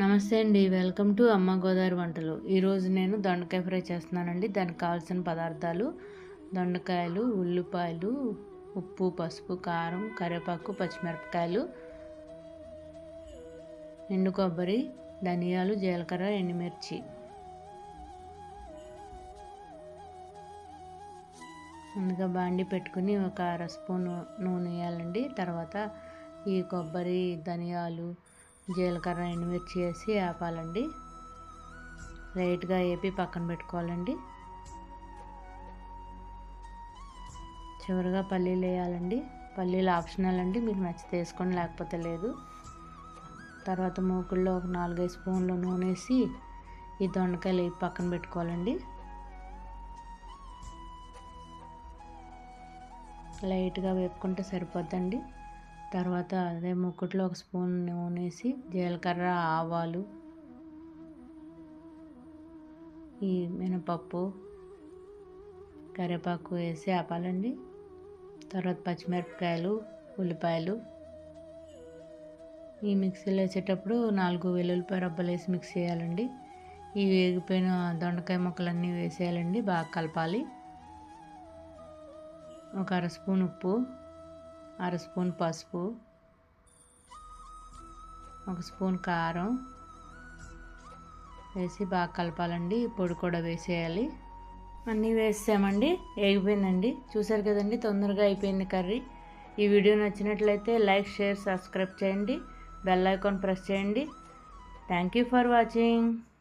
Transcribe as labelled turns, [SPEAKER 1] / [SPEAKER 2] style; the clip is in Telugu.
[SPEAKER 1] నమస్తే అండి. వెల్కమ్ టు అమ్మ గోదావరి వంటలు. ఈరోజు నేను దొండకాయ ఫ్రై చేస్తున్నానండి. దానికి కావాల్సిన పదార్థాలు దొండకాయలు ఉల్లిపాయలు ఉప్పు పసుపు కారం కరివేపాకు పచ్చిమిరపకాయలు ఎండు కొబ్బరి ధనియాలు జీలకర్ర ఎండుమిర్చి. ముందుగా బాండి పెట్టుకుని ఒక అర స్పూన్ నూనె వేయాలండి. తర్వాత ఈ కొబ్బరి ధనియాలు జీలకర్ర ఎండుమిర్చి వేసి ఆపాలండి. లైట్గా వేపి పక్కన పెట్టుకోవాలండి. చివరిగా పల్లీలు వేయాలండి. పల్లీలు ఆప్షనల్ అండి మీకు నచ్చితే వేసుకోండి లేకపోతే లేదు. తర్వాత మూకుల్లో ఒక నాలుగైదు స్పూన్లు నూనె వేసి ఈ దొండకాయలు వేపి పక్కన పెట్టుకోవాలండి. లైట్గా వేపుకుంటే సరిపోద్దండి. తర్వాత అదే ముక్కుట్లో ఒక స్పూన్ నూనె వేసి జీలకర్ర ఆవాలు ఈ మినపప్పు కరివేపాకు వేసి ఆపాలండి. తర్వాత పచ్చిమిరపకాయలు ఉల్లిపాయలు. ఈ మిక్సీలో వేసేటప్పుడు నాలుగు వెల్లుల్లిపాయ రబ్బలు వేసి మిక్స్ చేయాలండి. ఈ వేగిపోయిన దొండకాయ ముక్కలన్నీ వేసేయాలండి బాగా కలపాలి. ఒక అర స్పూన్ ఉప్పు. అర స్పూన్ పసుపు ఒక స్పూన్ కారం వేసి బాగా కలపాలండి. పొడి కూడా వేసేయాలి. అన్నీ వేసామండి. వేగిపోయిందండి చూసారు కదండి తొందరగా అయిపోయింది కర్రీ. ఈ వీడియో నచ్చినట్లయితే లైక్ షేర్ సబ్స్క్రైబ్ చేయండి. బెల్ ఐకాన్ ప్రెస్ చేయండి. Thank you for watching